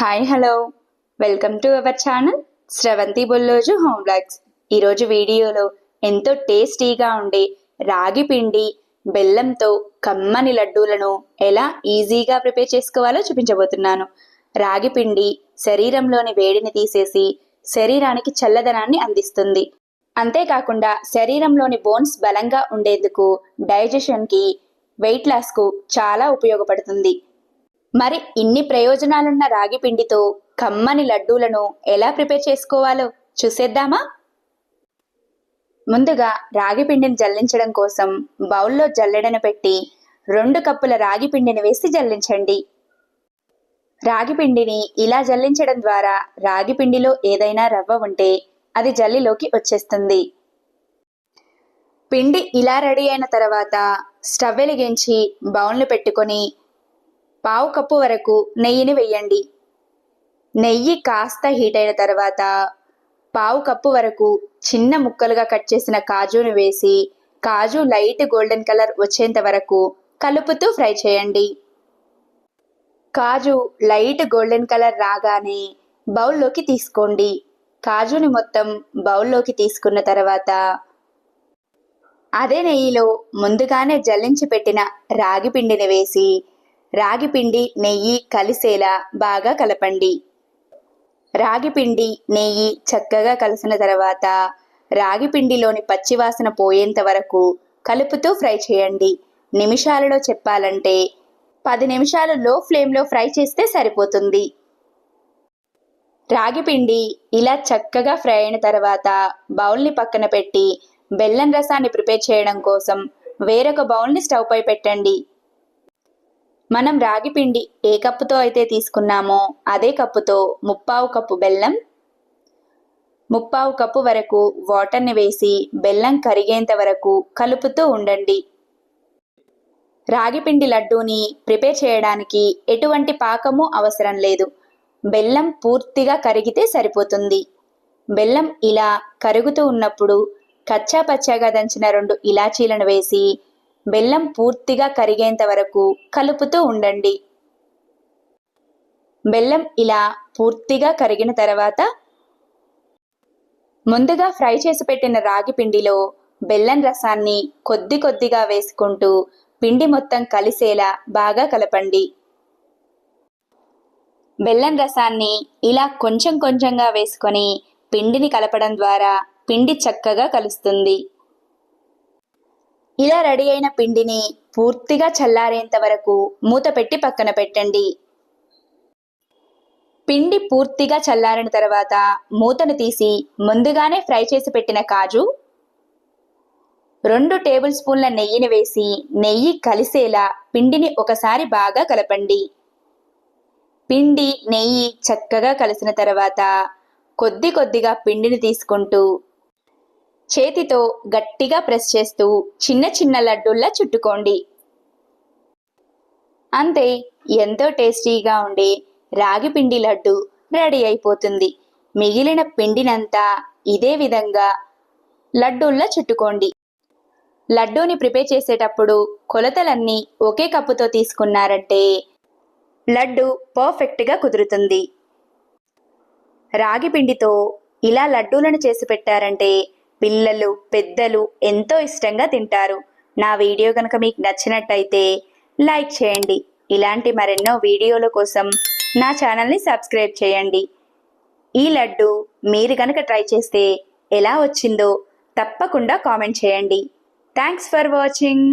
Hi hello welcome to our channel Sravanthi Bolloju home blogs ఈరోజు వీడియోలో ఎంతో టేస్టీగా ఉండే రాగి పిండి బెల్లంతో కమ్మని లడ్డూలను ఎలా ఈజీగా ప్రిపేర్ చేసుకోవాలో చూపించబోతున్నాను. రాగి పిండి శరీరంలోని వేడిని తీసేసి శరీరానికి చల్లదనాన్ని అందిస్తుంది. అంతేకాకుండా శరీరంలోని బోన్స్ బలంగా ఉండేందుకు డైజెషన్కి వెయిట్ లాస్కు చాలా ఉపయోగపడుతుంది. మరి ఇన్ని ప్రయోజనాలున్న రాగి పిండితో కమ్మని లడ్డూలను ఎలా ప్రిపేర్ చేసుకోవాలో చూసేద్దామా? ముందుగా రాగి పిండిని జల్లించడం కోసం బౌల్లో జల్లెడను పెట్టి రెండు కప్పుల రాగి పిండిని వేసి జల్లించండి. రాగి పిండిని ఇలా జల్లించడం ద్వారా రాగి పిండిలో ఏదైనా రవ్వ ఉంటే అది జల్లిలోకి వచ్చేస్తుంది. పిండి ఇలా రెడీ అయిన తర్వాత స్టవ్ వెలిగించి బౌల్ని పెట్టుకొని పావు కప్పు వరకు నెయ్యిని వెయ్యండి నెయ్యి కాస్త హీట్ అయిన తర్వాత పావు కప్పు వరకు చిన్న ముక్కలుగా కట్ చేసిన కాజును వేసి కాజు లైట్ గోల్డెన్ కలర్ వచ్చేంత వరకు కలుపుతూ ఫ్రై చేయండి. కాజు లైట్ గోల్డెన్ కలర్ రాగానే బౌల్లోకి తీసుకోండి. కాజుని మొత్తం బౌల్లోకి తీసుకున్న తర్వాత అదే నెయ్యిలో ముందుగానే జల్లించి పెట్టిన రాగి పిండిని వేసి రాగిపిండి నెయ్యి కలిసేలా బాగా కలపండి. రాగి పిండి నెయ్యి చక్కగా కలిసిన తర్వాత రాగిపిండిలోని పచ్చివాసన పోయేంత వరకు కలుపుతూ ఫ్రై చేయండి. నిమిషాలలో చెప్పాలంటే పది నిమిషాలు లో ఫ్లేమ్లో ఫ్రై చేస్తే సరిపోతుంది. రాగిపిండి ఇలా చక్కగా ఫ్రై అయిన తర్వాత బౌల్ని పక్కన పెట్టి బెల్లం రసాన్ని ప్రిపేర్ చేయడం కోసం వేరొక బౌల్ని స్టవ్ పై పెట్టండి. మనం రాగి పిండి ఏ కప్పుతో అయితే తీసుకున్నామో అదే కప్పుతో ముప్పావు కప్పు బెల్లం ముప్పావు కప్పు వరకు వాటర్ని వేసి బెల్లం కరిగేంత వరకు కలుపుతూ ఉండండి. రాగిపిండి లడ్డూని ప్రిపేర్ చేయడానికి ఎటువంటి పాకము అవసరం లేదు. బెల్లం పూర్తిగా కరిగితే సరిపోతుంది. బెల్లం ఇలా కరుగుతూ ఉన్నప్పుడు కచ్చా పచ్చాగా దంచిన రెండు ఇలాచీలను వేసి బెల్లం పూర్తిగా కరిగేంత వరకు కలుపుతూ ఉండండి. బెల్లం ఇలా పూర్తిగా కరిగిన తర్వాత ముందుగా ఫ్రై చేసి పెట్టిన రాగి పిండిలో బెల్లం రసాన్ని కొద్ది కొద్దిగా వేసుకుంటూ పిండి మొత్తం కలిసేలా బాగా కలపండి. బెల్లం రసాన్ని ఇలా కొంచెం కొంచెంగా వేసుకొని పిండిని కలపడం ద్వారా పిండి చక్కగా కలుస్తుంది. ఇలా రెడీ అయిన పిండిని పూర్తిగా చల్లారేంత వరకు మూత పెట్టి పక్కన పెట్టండి. పిండి పూర్తిగా చల్లారిన తర్వాత మూతను తీసి ముందుగానే ఫ్రై చేసి పెట్టిన కాజు రెండు టేబుల్ స్పూన్ల నెయ్యిని వేసి నెయ్యి కలిసేలా పిండిని ఒకసారి బాగా కలపండి. పిండి నెయ్యి చక్కగా కలిసిన తర్వాత కొద్ది కొద్దిగా పిండిని తీసుకుంటూ చేతితో గట్టిగా ప్రెస్ చేస్తూ చిన్న చిన్న లడ్డూల్లా చుట్టుకోండి. అంతే ఎంతో టేస్టీగా ఉండే రాగి పిండి లడ్డు రెడీ అయిపోతుంది. మిగిలిన పిండినంతా ఇదే విధంగా లడ్డూల్లా చుట్టుకోండి. లడ్డూని ప్రిపేర్ చేసేటప్పుడు కొలతలన్నీ ఒకే కప్పుతో తీసుకున్నారంటే లడ్డు పర్ఫెక్ట్గా కుదురుతుంది. రాగి పిండితో ఇలా లడ్డూలను చేసి పెట్టారంటే పిల్లలు పెద్దలు ఎంతో ఇష్టంగా తింటారు. నా వీడియో కనుక మీకు నచ్చినట్టయితే లైక్ చేయండి. ఇలాంటి మరెన్నో వీడియోల కోసం నా ఛానల్ని సబ్స్క్రైబ్ చేయండి. ఈ లడ్డు మీరు కనుక ట్రై చేస్తే ఎలా వచ్చిందో తప్పకుండా కామెంట్ చేయండి. Thanks for watching.